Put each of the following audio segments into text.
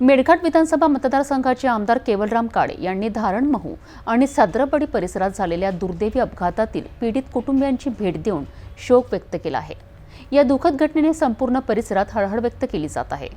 मेळघाट विधानसभा मतदारसंघाचे आमदार केवलराम काळे यांनी धारणमहू आणि साद्रपडी परिसरात झालेल्या दुर्दैवी अपघातातील पीडित कुटुंबियांची भेट देऊन शोक व्यक्त केला आहे. या दुःखद घटनेने संपूर्ण परिसरात हळहळ व्यक्त केली जात आहे.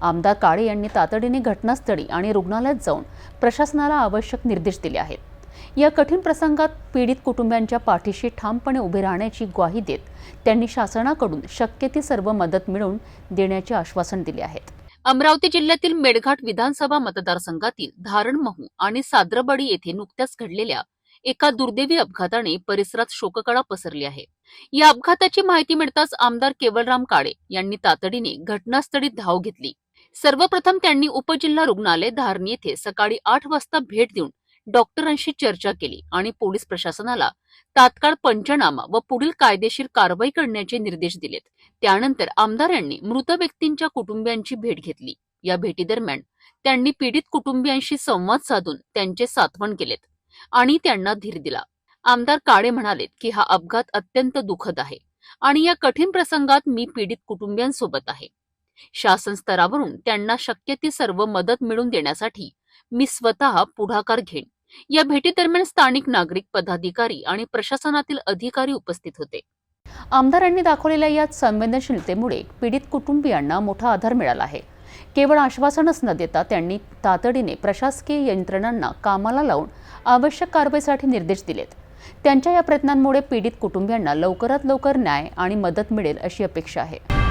आमदार काळे यांनी तातडीने घटनास्थळी आणि रुग्णालयात जाऊन प्रशासनाला आवश्यक निर्देश दिले आहेत. या कठीण प्रसंगात पीडित कुटुंबियांच्या पाठीशी ठामपणे उभे राहण्याची ग्वाही देत त्यांनी शासनाकडून शक्य ती सर्व मदत मिळवून देण्याचे आश्वासन दिले आहेत. अमरावती जिल्ह्यातील मेळघाट विधानसभा मतदारसंघातील धारणमहू आणि साद्रबडी येथे नुकत्याच घडलेल्या एका दुर्दैवी अपघाताने परिसरात शोककळा पसरली आहे. या अपघाताची माहिती मिळताच आमदार केवलराम काळे यांनी तातडीने घटनास्थळी धाव घेतली. सर्वप्रथम त्यांनी उपजिल्हा रुग्णालय धारणी येथे सकाळी आठ वाजता भेट देऊन डॉक्टरांशी चर्चा केली आणि पोलीस प्रशासनाला तात्काळ पंचनामा व पुढील कायदेशीर कारवाई करण्याचे निर्देश दिलेत. त्यानंतर आमदार यांनी मृत व्यक्तींच्या कुटुंबियांची भेट घेतली. या भेटीदरम्यान त्यांनी पीडित कुटुंबियांशी संवाद साधून त्यांचे सातवण केलेत आणि त्यांना धीर दिला. आमदार काळे म्हणालेत की हा अपघात अत्यंत दुःखद आहे आणि या कठीण प्रसंगात मी पीडित कुटुंबियांसोबत आहे. शासन स्तरावरून त्यांना शक्य ती सर्व मदत मिळवून देण्यासाठी मी स्वतः पुढाकार घेईन. या भेटीदरम्यान स्थानिक नागरिक पदाधिकारी आणि प्रशासनातील अधिकारी उपस्थित होते. आमदारांनी दाखवलेल्या या संवेदनशीलतेमुळे पीडित कुटुंबियांना मोठा आधार मिळाला आहे. केवळ आश्वासनच न देता त्यांनी तातडीने प्रशासकीय यंत्रणांना कामाला लावून आवश्यक कारवाईसाठी निर्देश दिलेत. त्यांच्या या प्रयत्नांमुळे पीडित कुटुंबियांना लवकरात लवकर न्याय आणि मदत मिळेल अशी अपेक्षा आहे.